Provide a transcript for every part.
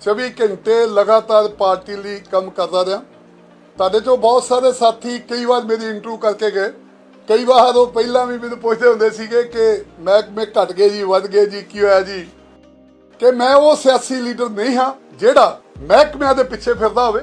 24 ਘੰਟੇ ਲਗਾਤਾਰ ਪਾਰਟੀ ਲਈ ਕੰਮ ਕਰਦਾ ਰਿਹਾ। ਤੁਹਾਡੇ ਚੋਂ ਬਹੁਤ ਸਾਰੇ ਸਾਥੀ ਕਈ ਵਾਰ ਮੇਰੀ ਇੰਟਰਵਿਊ ਕਰਕੇ ਗਏ। ਕਈ ਵਾਰ ਉਹ ਪਹਿਲਾਂ ਵੀ ਮੈਨੂੰ ਪੁੱਛਦੇ ਹੁੰਦੇ ਸੀਗੇ ਕਿ ਮਹਿਕਮੇ ਘਟ ਗਏ ਜੀ, ਵੱਧ ਗਏ ਜੀ, ਕੀ ਹੋਇਆ ਜੀ? ਕਿ ਮੈਂ ਉਹ ਸਿਆਸੀ ਲੀਡਰ ਨਹੀਂ ਹਾਂ, ਜਿਹੜਾ ਮਹਿਕਮਿਆਂ ਦੇ ਪਿੱਛੇ ਫਿਰਦਾ ਹੋਵੇ।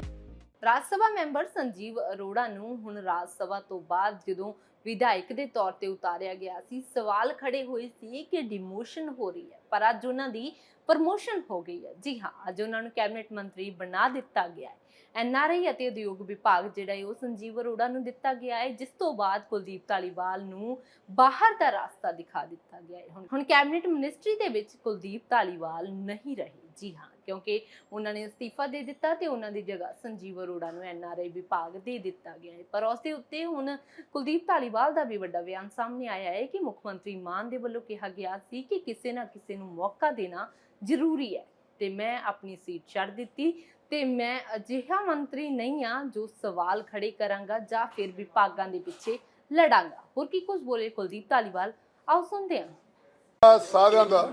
ਰਾਜ ਸਭਾ ਮੈਂਬਰ ਸੰਜੀਵ ਅਰੋੜਾ ਨੂੰ ਹੁਣ ਰਾਜ ਸਭਾ ਤੋਂ ਬਾਅਦ ਜਦੋਂ ਵਿਧਾਇਕ ਦੇ ਤੌਰ ਤੇ ਉਤਾਰਿਆ ਗਿਆ ਸੀ, ਸਵਾਲ ਖੜੇ ਹੋਏ ਸੀ ਕਿ ਡਿਮੋਸ਼ਨ ਹੋ ਰਹੀ ਹੈ। ਪਰ ਅੱਜ ਉਹਨਾਂ ਦੀ ਪ੍ਰਮੋਸ਼ਨ ਹੋ ਗਈ ਹੈ। ਜੀ ਹਾਂ, ਅੱਜ ਉਹਨਾਂ ਨੂੰ ਕੈਬਨਿਟ ਮੰਤਰੀ ਬਣਾ ਦਿੱਤਾ ਗਿਆ ਹੈ। ਐਨਆਰਆਈ ਅਤੇ ਉਦਯੋਗ ਵਿਭਾਗ ਜਿਹੜਾ ਹੈ, ਉਹ ਸੰਜੀਵ ਅਰੋੜਾ ਨੂੰ ਦਿੱਤਾ ਗਿਆ ਹੈ, ਜਿਸ ਤੋਂ ਬਾਅਦ ਕੁਲਦੀਪ ਧਾਲੀਵਾਲ ਨੂੰ ਬਾਹਰ ਦਾ ਰਸਤਾ ਦਿਖਾ ਦਿੱਤਾ ਗਿਆ ਹੈ। ਹੁਣ ਕੈਬਨਿਟ ਮਿਨਿਸਟਰੀ ਦੇ ਵਿੱਚ ਕੁਲਦੀਪ ਧਾਲੀਵਾਲ ਨਹੀਂ ਰਹੇ। ਜੀ ਹਾਂ, ਕਿਉਂਕਿ ਉਹਨਾਂ ਨੇ ਅਸਤੀਫਾ ਦੇ ਦਿੱਤਾ ਤੇ ਉਹਨਾਂ ਦੀ ਜਗ੍ਹਾ ਸੰਜੀਵ ਅਰੋੜਾ ਨੂੰ ਐਨਆਰਆਈ ਵਿਭਾਗ ਦੇ ਦਿੱਤਾ ਗਿਆ ਹੈ। ਪਰ ਉਸ ਦੇ ਉੱਤੇ ਹੁਣ ਕੁਲਦੀਪ ਧਾਲੀਵਾਲ ਦਾ ਵੀ ਵੱਡਾ ਬਿਆਨ ਸਾਹਮਣੇ ਆਇਆ ਹੈ ਕਿ ਮੁੱਖ ਮੰਤਰੀ ਮਾਨ ਦੇ ਵੱਲੋਂ ਕਿਹਾ ਗਿਆ ਸੀ ਕਿ ਕਿਸੇ ਨਾ ਕਿਸੇ ਨੂੰ ਮੌਕਾ ਦੇਣਾ ਜ਼ਰੂਰੀ ਹੈ। ਤੇ ਮੈਂ ਆਪਣੀ ਸੀਟ ਛੱਡ ਦਿੱਤੀ ਤੇ ਮੈਂ ਅਜਿਹਾ ਮੰਤਰੀ ਨਹੀਂ ਆ ਜੋ ਸਵਾਲ ਖੜੇ ਕਰਾਂਗਾ ਜਾਂ ਫਿਰ ਵਿਭਾਗਾਂ ਦੇ ਪਿੱਛੇ ਲੜਾਂਗਾ। ਹੋਰ ਕੀ ਕੁਝ ਬੋਲੇ ਕੁਲਦੀਪ ਧਾਲੀਵਾਲ? ਆਓ ਸੁਣਦੇ ਹਾਂ। ਸਾਰਿਆਂ ਦਾ।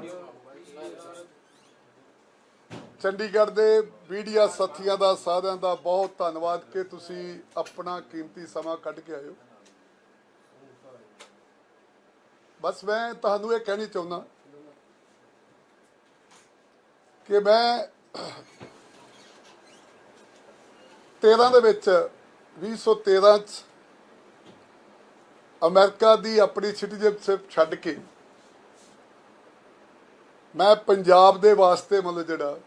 ਚੰਡੀਗੜ੍ਹ ਦੇ ਮੀਡੀਆ ਸਾਥੀਆਂ ਦਾ, ਸਾਰਿਆਂ ਦਾ ਬਹੁਤ ਧੰਨਵਾਦ ਕਿ ਤੁਸੀਂ ਆਪਣਾ ਕੀਮਤੀ ਸਮਾਂ ਕੱਢ ਕੇ ਆਇਓ ਬਸ ਮੈਂ ਤੁਹਾਨੂੰ ਇਹ ਕਹਿਣੀ ਚਾਹੁੰਦਾ ਕਿ ਮੈਂ 13 ਦੇ ਵਿੱਚ 2013 ਚ ਅਮਰੀਕਾ ਦੀ ਆਪਣੀ ਸਿਟੀਜ਼ਨਸ਼ਿਪ ਛੱਡ ਕੇ ਮੈਂ ਪੰਜਾਬ ਦੇ ਵਾਸਤੇ ਮਤਲਬ ਜਿਹੜਾ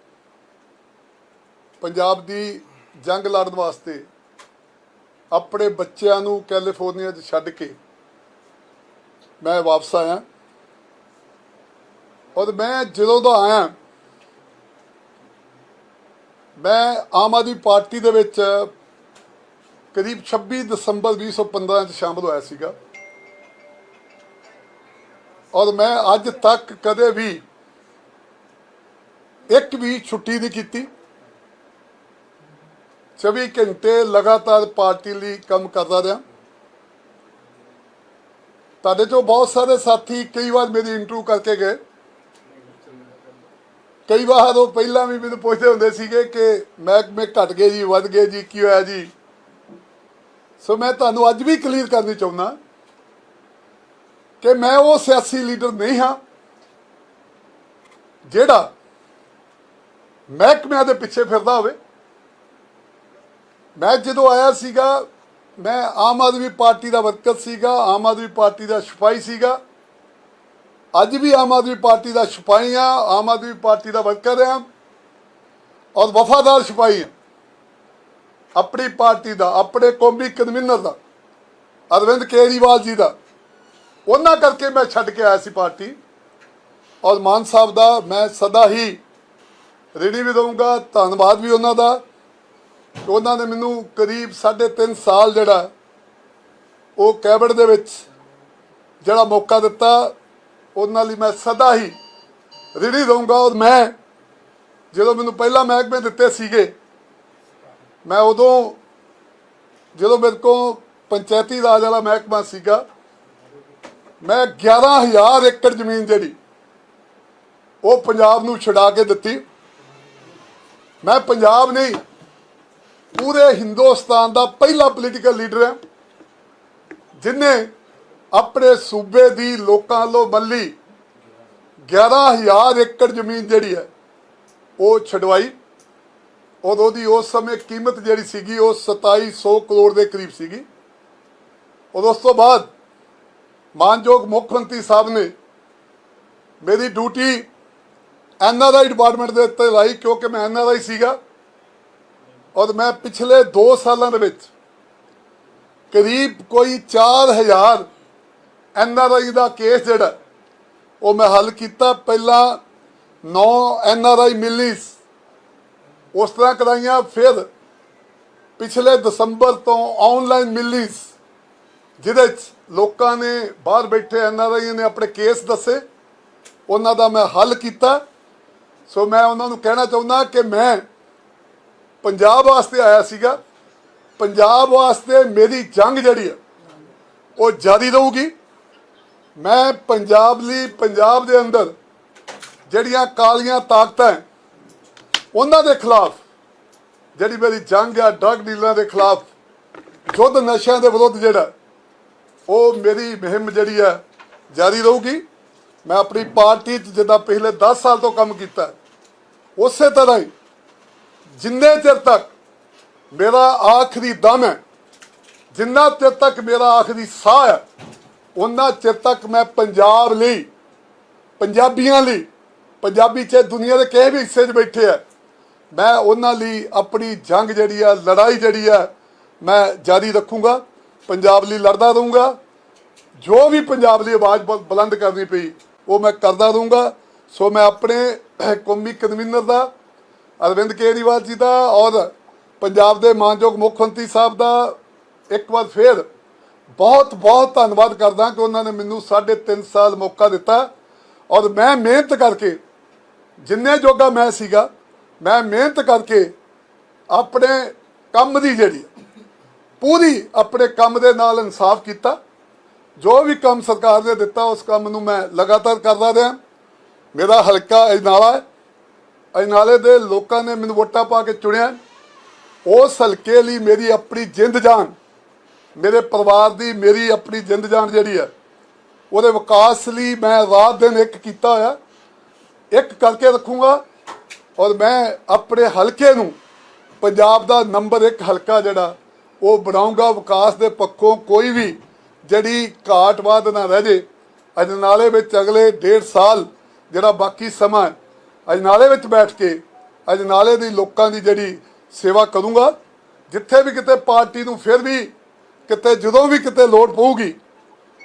ਪੰਜਾਬ ਦੀ ਜੰਗ ਲੜਨ ਵਾਸਤੇ ਆਪਣੇ ਬੱਚਿਆਂ ਨੂੰ ਕੈਲੀਫੋਰਨੀਆ 'ਚ ਛੱਡ ਕੇ ਮੈਂ ਵਾਪਸ ਆਇਆ। ਔਰ ਮੈਂ ਜਦੋਂ ਦਾ ਆਇਆ ਮੈਂ ਆਮ ਆਦਮੀ ਪਾਰਟੀ ਦੇ ਵਿੱਚ ਕਰੀਬ 26 ਦਸੰਬਰ 2015 ਚ ਸ਼ਾਮਲ ਹੋਇਆ ਸੀਗਾ। ਔਰ ਮੈਂ ਅੱਜ ਤੱਕ ਕਦੇ ਵੀ ਇੱਕ ਵੀ ਛੁੱਟੀ ਨਹੀਂ ਕੀਤੀ। 24 ਘੰਟੇ ਲਗਾਤਾਰ ਪਾਰਟੀ ਲਈ ਕੰਮ ਕਰਦਾ ਰਿਹਾ। ਤੁਹਾਡੇ ਚੋਂ ਬਹੁਤ ਸਾਰੇ ਸਾਥੀ ਕਈ ਵਾਰ ਮੇਰੀ ਇੰਟਰਵਿਊ ਕਰਕੇ ਗਏ। ਕਈ ਵਾਰ ਉਹ ਪਹਿਲਾਂ ਵੀ ਮੈਨੂੰ ਪੁੱਛਦੇ ਹੁੰਦੇ ਸੀਗੇ ਕਿ ਮਹਿਕਮੇ ਘਟ ਗਏ ਜੀ, ਵੱਧ ਗਏ ਜੀ, ਕੀ ਹੋਇਆ ਜੀ? ਸੋ ਮੈਂ ਤੁਹਾਨੂੰ ਅੱਜ ਵੀ ਕਲੀਅਰ ਕਰਨੀ ਚਾਹੁੰਦਾ ਕਿ ਮੈਂ ਉਹ ਸਿਆਸੀ ਲੀਡਰ ਨਹੀਂ ਹਾਂ ਜਿਹੜਾ ਮਹਿਕਮਿਆਂ ਦੇ ਪਿੱਛੇ ਫਿਰਦਾ ਹੋਵੇ। ਮੈਂ ਜਦੋਂ ਆਇਆ ਸੀਗਾ, ਮੈਂ ਆਮ ਆਦਮੀ ਪਾਰਟੀ ਦਾ ਵਰਕਰ ਸੀਗਾ, ਆਮ ਆਦਮੀ ਪਾਰਟੀ ਦਾ ਸਿਪਾਹੀ ਸੀਗਾ। ਅੱਜ ਵੀ ਆਮ ਆਦਮੀ ਪਾਰਟੀ ਦਾ ਸਿਪਾਹੀ ਆ ਆਮ ਆਦਮੀ ਪਾਰਟੀ ਦਾ ਵਰਕਰ ਆ ਔਰ ਵਫਾਦਾਰ ਸਿਪਾਹੀ ਆ ਆਪਣੀ ਪਾਰਟੀ ਦਾ, ਆਪਣੇ ਕੌਮੀ ਕਨਵੀਨਰ ਦਾ, ਅਰਵਿੰਦ ਕੇਜਰੀਵਾਲ ਜੀ ਦਾ। ਉਹਨਾਂ ਕਰਕੇ ਮੈਂ ਛੱਡ ਕੇ ਆਇਆ ਸੀ ਪਾਰਟੀ ਔਰ ਮਾਨ ਸਾਹਿਬ ਦਾ ਮੈਂ ਸਦਾ ਹੀ ਰੇਡੀ ਵੀ ਦਊਂਗਾ, ਧੰਨਵਾਦ ਵੀ ਉਹਨਾਂ ਦਾ। ਉਹਨਾਂ ਨੇ ਮੈਨੂੰ ਕਰੀਬ 3.5 ਸਾਲ ਜਿਹੜਾ ਉਹ ਕੈਬਨਿਟ ਦੇ ਵਿੱਚ ਜਿਹੜਾ ਮੌਕਾ ਦਿੱਤਾ ਉਹਨਾਂ ਲਈ ਮੈਂ ਸਦਾ ਹੀ ਰੇਡੀ ਦਊਂਗਾ ਔਰ ਮੈਂ ਜਦੋਂ ਮੈਨੂੰ ਪਹਿਲਾ ਮਹਿਕਮੇ ਦਿੱਤੇ ਸੀਗੇ, ਮੈਂ ਉਦੋਂ ਜਦੋਂ ਮੇਰੇ ਕੋਲ ਪੰਚਾਇਤੀ ਰਾਜ ਵਾਲਾ ਮਹਿਕਮਾ ਸੀਗਾ, ਮੈਂ 11000 ਏਕੜ ਜ਼ਮੀਨ ਜਿਹੜੀ ਉਹ ਪੰਜਾਬ ਨੂੰ ਛਡਾ ਕੇ ਦਿੱਤੀ। ਮੈਂ ਪੰਜਾਬ ਨਹੀਂ, ਪੂਰੇ ਹਿੰਦੁਸਤਾਨ ਦਾ ਪਹਿਲਾ ਪੋਲੀਟੀਕਲ ਲੀਡਰ ਹਾਂ, ਜਿਨੇ ਆਪਣੇ ਸੂਬੇ ਦੀ ਲੋਕਾਂ ਵੱਲੋਂ ਮੱਲੀ 11000 ਏਕੜ ਜ਼ਮੀਨ ਜਿਹੜੀ ਹੈ, ਉਹ ਛਡਵਾਈ। ਔਰ ਉਹਦੀ ਉਸ ਸਮੇਂ ਕੀਮਤ ਜਿਹੜੀ ਸੀਗੀ, ਉਹ 2700 ਕਰੋੜ ਦੇ ਕਰੀਬ ਸੀਗੀ। ਔਰ ਉਸ ਤੋਂ ਬਾਅਦ ਮਾਨਯੋਗ ਮੁੱਖ ਮੰਤਰੀ ਸਾਹਿਬ ਨੇ ਮੇਰੀ ਡਿਊਟੀ ਐਨਆਰਆਈ ਡਿਪਾਰਟਮੈਂਟ ਦੇ ਉੱਤੇ ਲਾਈ, ਕਿਉਂਕਿ ਮੈਂ ਐਨਆਰਆਈ ਸੀਗਾ। ਔਰ ਮੈਂ ਪਿਛਲੇ 2 ਸਾਲਾਂ ਦੇ ਵਿੱਚ ਕਰੀਬ ਕੋਈ 4000 ਐੱਨ ਆਰ ਆਈ ਦਾ ਕੇਸ ਜਿਹੜਾ, ਉਹ ਮੈਂ ਹੱਲ ਕੀਤਾ। ਪਹਿਲਾਂ 9 ਆਈ ਮਿਲੀਸ ਉਸ ਤਰ੍ਹਾਂ ਕਰਾਈਆਂ, ਫਿਰ ਪਿਛਲੇ ਦਸੰਬਰ ਤੋਂ ਆਨਲਾਈਨ ਮਿਲੀਸ ਜਿਹਦੇ ਚ ਲੋਕਾਂ ਨੇ, ਬਾਹਰ ਬੈਠੇ ਐੱਨ ਆਰ ਆਈ ਨੇ ਆਪਣੇ ਕੇਸ ਦੱਸੇ। ਉਹਨਾਂ ਦਾ ਮੈਂ ਹੱਲ ਕੀਤਾ। ਸੋ ਮੈਂ ਉਹਨਾਂ ਨੂੰ ਕਹਿਣਾ ਚਾਹੁੰਦਾ ਕਿ ਮੈਂ ਪੰਜਾਬ ਵਾਸਤੇ ਆਇਆ ਸੀਗਾ। ਪੰਜਾਬ ਵਾਸਤੇ ਮੇਰੀ ਜੰਗ ਜਿਹੜੀ ਆ, ਉਹ ਜਾਰੀ ਰਹੂਗੀ। ਮੈਂ ਪੰਜਾਬ ਲਈ, ਪੰਜਾਬ ਦੇ ਅੰਦਰ ਜਿਹੜੀਆਂ ਕਾਲੀਆਂ ਤਾਕਤਾਂ ਉਹਨਾਂ ਦੇ ਖਿਲਾਫ, ਜਿਹੜੀ ਮੇਰੀ ਜੰਗ ਆ ਡਰਗ ਡੀਲਰਾਂ ਦੇ ਖਿਲਾਫ ਯੁੱਧ ਨਸ਼ਿਆਂ ਦੇ ਵਿਰੁੱਧ ਜਿਹੜਾ, ਉਹ ਮੇਰੀ ਮੁਹਿੰਮ ਜਿਹੜੀ ਆ ਜਾਰੀ ਰਹੂਗੀ। ਮੈਂ ਆਪਣੀ ਪਾਰਟੀ 'ਚ ਜਿੱਦਾਂ ਪਿਛਲੇ 10 ਸਾਲ ਤੋਂ ਕੰਮ ਕੀਤਾ ਉਸੇ ਤਰ੍ਹਾਂ ਹੀ ਜਿੰਨੇ ਚਿਰ ਤੱਕ ਮੇਰਾ ਆਖਰੀ ਦਮ ਹੈ, ਜਿੰਨਾ ਚਿਰ ਤੱਕ ਮੇਰਾ ਆਖਰੀ ਸਾਹ ਹੈ ਉਹਨਾਂ ਚਿਰ ਤੱਕ ਮੈਂ ਪੰਜਾਬ ਲਈ, ਪੰਜਾਬੀਆਂ ਲਈ, ਪੰਜਾਬੀ ਚ ਦੁਨੀਆ ਦੇ ਕਿਸੇ ਵੀ ਹਿੱਸੇ 'ਚ ਬੈਠੇ ਆ, ਮੈਂ ਉਹਨਾਂ ਲਈ ਆਪਣੀ ਜੰਗ ਜਿਹੜੀ ਆ, ਲੜਾਈ ਜਿਹੜੀ ਆ, ਮੈਂ ਜਾਰੀ ਰੱਖੂੰਗਾ, ਪੰਜਾਬ ਲਈ ਲੜਦਾ ਰਹੂੰਗਾ, ਜੋ ਵੀ ਪੰਜਾਬ ਲਈ ਆਵਾਜ਼ ਬੁਲ- ਬੁਲੰਦ ਕਰਨੀ ਪਈ, ਉਹ ਮੈਂ ਕਰਦਾ ਰਹੂੰਗਾ। ਸੋ ਮੈਂ ਆਪਣੇ ਕੌਮੀ ਕਨਵੀਨਰ ਦਾ, ਅਰਵਿੰਦ ਕੇਜਰੀਵਾਲ ਜੀ ਦਾ ਔਰ ਪੰਜਾਬ ਦੇ ਮਾਨਯੋਗ ਮੁੱਖ ਮੰਤਰੀ ਸਾਹਿਬ ਦਾ ਇੱਕ ਵਾਰ ਫੇਰ ਬਹੁਤ ਬਹੁਤ ਧੰਨਵਾਦ ਕਰਦਾ ਕਿ ਉਹਨਾਂ ਨੇ ਮੈਨੂੰ 3.5 ਸਾਲ ਮੌਕਾ ਦਿੱਤਾ। ਔਰ ਮੈਂ ਮਿਹਨਤ ਕਰਕੇ, ਜਿੰਨੇ ਜੋਗਾ ਮੈਂ ਸੀਗਾ, ਮੈਂ ਮਿਹਨਤ ਕਰਕੇ ਆਪਣੇ ਕੰਮ ਦੀ ਜਿਹੜੀ, ਪੂਰੀ ਆਪਣੇ ਕੰਮ ਦੇ ਨਾਲ ਇਨਸਾਫ ਕੀਤਾ। ਜੋ ਵੀ ਕੰਮ ਸਰਕਾਰ ਨੇ ਦਿੱਤਾ, ਉਸ ਕੰਮ ਨੂੰ ਮੈਂ ਲਗਾਤਾਰ ਕਰਦਾ ਰਿਹਾ। ਮੇਰਾ ਹਲਕਾ ਅਜਨਾਲਾ ਹੈ। ਅਜਨਾਲੇ ਦੇ ਲੋਕਾਂ ਨੇ ਮੈਨੂੰ ਵੋਟਾਂ ਪਾ ਕੇ ਚੁਣਿਆ। ਉਸ ਹਲਕੇ ਲਈ ਮੇਰੀ ਆਪਣੀ ਜਿੰਦ ਜਾਨ ਮੇਰੇ ਪਰਿਵਾਰ ਦੀ ਮੇਰੀ ਆਪਣੀ ਜਿੰਦ ਜਾਨ ਜਿਹੜੀ ਹੈ, ਉਹਦੇ ਵਿਕਾਸ ਲਈ ਮੈਂ ਰਾਤ ਦਿਨ ਇੱਕ ਕੀਤਾ ਹੋਇਆ। ਇੱਕ ਕਰਕੇ ਰੱਖੂੰਗਾ ਔਰ ਮੈਂ ਆਪਣੇ ਹਲਕੇ ਨੂੰ ਪੰਜਾਬ ਦਾ ਨੰਬਰ 1 ਹਲਕਾ ਜਿਹੜਾ, ਉਹ ਬਣਾਉਂਗਾ ਵਿਕਾਸ ਦੇ ਪੱਖੋਂ ਕੋਈ ਵੀ ਜਿਹੜੀ ਘਾਟਵਾਦ ਨਾ ਰਹਿ ਜੇ। ਅਜਨਾਲੇ ਵਿੱਚ ਅਗਲੇ ਡੇਢ ਸਾਲ ਜਿਹੜਾ ਬਾਕੀ ਸਮਾਂ ਅਜਨਾਲੇ ਵਿੱਚ ਬੈਠ ਕੇ ਅਜਨਾਲੇ ਦੀ ਲੋਕਾਂ ਦੀ ਜਿਹੜੀ ਸੇਵਾ ਕਰੂੰਗਾ। ਜਿੱਥੇ ਵੀ ਕਿਤੇ ਪਾਰਟੀ ਨੂੰ ਫਿਰ ਵੀ ਕਿਤੇ ਜਦੋਂ ਵੀ ਕਿਤੇ ਲੋੜ ਪਊਗੀ,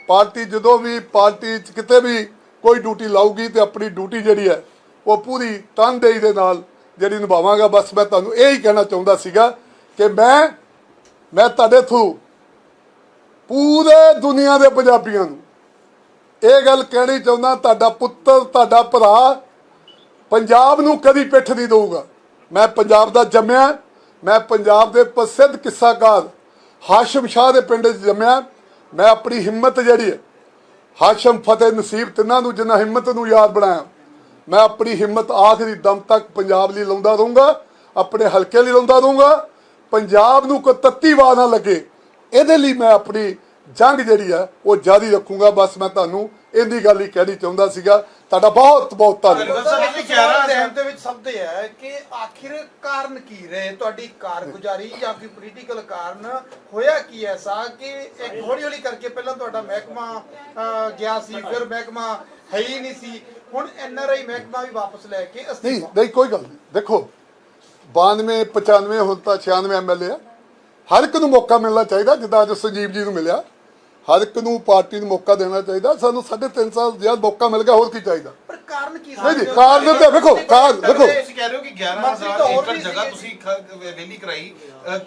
ਪਾਰਟੀ ਜਦੋਂ ਵੀ ਪਾਰਟੀ 'ਚ ਕਿਤੇ ਵੀ ਕੋਈ ਡਿਊਟੀ ਲਾਊਗੀ ਤੇ ਆਪਣੀ ਡਿਊਟੀ ਜਿਹੜੀ ਹੈ, ਉਹ ਪੂਰੀ ਤਨਦੇਹੀ ਦੇ ਨਾਲ ਜਿਹੜੀ ਨਿਭਾਵਾਂਗਾ। ਬਸ ਮੈਂ ਤੁਹਾਨੂੰ ਇਹ ਹੀ ਕਹਿਣਾ ਚਾਹੁੰਦਾ ਸੀਗਾ ਕਿ ਮੈਂ ਮੈਂ ਤੁਹਾਡੇ ਥਰੂ ਪੂਰੇ ਦੁਨੀਆ ਦੇ ਪੰਜਾਬੀਆਂ ਨੂੰ ਇਹ ਗੱਲ ਕਹਿਣੀ ਚਾਹੁੰਦਾ, ਤੁਹਾਡਾ ਪੁੱਤਰ, ਤੁਹਾਡਾ ਭਰਾ ਪੰਜਾਬ ਨੂੰ ਕਦੀ ਪਿੱਠ ਨਹੀਂ ਦਊਗਾ। ਮੈਂ ਪੰਜਾਬ ਦਾ ਜੰਮਿਆ, ਮੈਂ ਪੰਜਾਬ ਦੇ ਪ੍ਰਸਿੱਧ ਕਿੱਸਾਕਾਰ ਹਾਸ਼ਮ ਸ਼ਾਹ ਦੇ ਪਿੰਡ 'ਚ ਜੰਮਿਆ। ਮੈਂ ਆਪਣੀ ਹਿੰਮਤ ਜਿਹੜੀ ਹੈ, ਹਾਸ਼ਮ ਫਤਿਹ ਨਸੀਬ ਤਿੰਨਾਂ ਨੂੰ, ਜਿੰਨਾ ਹਿੰਮਤ ਨੂੰ ਯਾਦ ਬਣਾਇਆ। ਮੈਂ ਆਪਣੀ ਹਿੰਮਤ ਆਖਰੀ ਦਮ ਤੱਕ ਪੰਜਾਬ ਲਈ ਲਾਉਂਦਾ ਰਹੂੰਗਾ, ਆਪਣੇ ਹਲਕੇ ਲਈ ਲਾਉਂਦਾ ਰਹੂੰਗਾ। ਪੰਜਾਬ ਨੂੰ ਕੋਈ ਤੱਤੀ ਵਾਹ ਨਾ ਲੱਗੇ। ਇਹਦੇ ਲਈ ਮੈਂ ਆਪਣੀ ਜੰਗ ਜਿਹੜੀ ਆ ਉਹ ਜਾਰੀ ਰੱਖੂੰਗਾ। ਬਸ ਮੈਂ ਤੁਹਾਨੂੰ ਇਹਦੀ ਗੱਲ ਹੀ ਕਹਿਣੀ ਚਾਹੁੰਦਾ ਸੀਗਾ। ਤੁਹਾਡਾ ਬਹੁਤ ਬਹੁਤ ਧੰਨਵਾਦ। ਸਰ, ਇੱਕ ਇੱਕ ਸਵਾਲ ਗਿਆਰਾਂ ਜ਼ਹਿਨ ਦੇ ਵਿੱਚ ਸਭ ਦੇ ਹੈ ਕਿ ਆਖਿਰ ਕਾਰਨ ਕੀ ਰਹੇ? ਤੁਹਾਡੀ ਕਾਰਗੁਜ਼ਾਰੀ ਜਾਂ ਕੋਈ ਪੋਲੀਟੀਕਲ ਕਾਰਨ ਹੋਇਆ ਕੀ ਐਸਾ ਕਿ ਇੱਕ ਹੌਲੀ ਹੌਲੀ ਕਰਕੇ ਪਹਿਲਾਂ ਤੁਹਾਡਾ ਮਹਿਕਮਾ ਅਹ, ਗਿਆ ਸੀ ਫਿਰ ਮਹਿਕਮਾ ਹੈ ਹੀ ਨਹੀਂ ਸੀ। ਹੁਣ ਐਨਆਰਆਈ ਮਹਿਕਮਾ ਵੀ ਵਾਪਸ ਲੈ ਕੇ ਨਹੀਂ ਅਸਤੀਫਾ ਨਹੀਂ ਕੋਈ ਗੱਲ ਨਹੀਂ। ਦੇਖੋ 92 95 ਹੁਣ ਤਾਂ 96 ਐਮਐਲਏ ਆ। ਹਰ ਇੱਕ ਨੂੰ ਮੌਕਾ ਮਿਲਣਾ ਚਾਹੀਦਾ ਜਿੱਦਾਂ ਅੱਜ ਸੰਜੀਵ ਜੀ ਨੂੰ ਮਿਲਿਆ। ਹਰ ਇੱਕ ਨੂੰ ਪਾਰਟੀ ਨੂੰ ਮੌਕਾ ਦੇਣਾ ਚਾਹੀਦਾ ਸਾਨੂੰ 3.5 ਸਾਲ ਜ਼ਿਆਦਾ ਮੌਕਾ ਮਿਲ ਗਿਆ ਹੋਰ ਕੀ ਚਾਹੀਦਾ ਪਰ ਕਾਰਨ ਕੀ ਨਹੀਂ ਜੀ? ਕਾਰਨ ਤਾਂ ਵੇਖੋ, ਕਾਰਨ ਵੇਖੋ। ਤੁਸੀਂ ਕਹਿ ਰਹੇ ਹੋ ਕਿ ਮੰਤਰੀ 11000 ਤਾਂ ਹੋਰ ਏਕੜ ਜਗ੍ਹਾ। ਤੁਸੀਂ ਵਿਹਲੀ ਕਰਾਈ ਅ,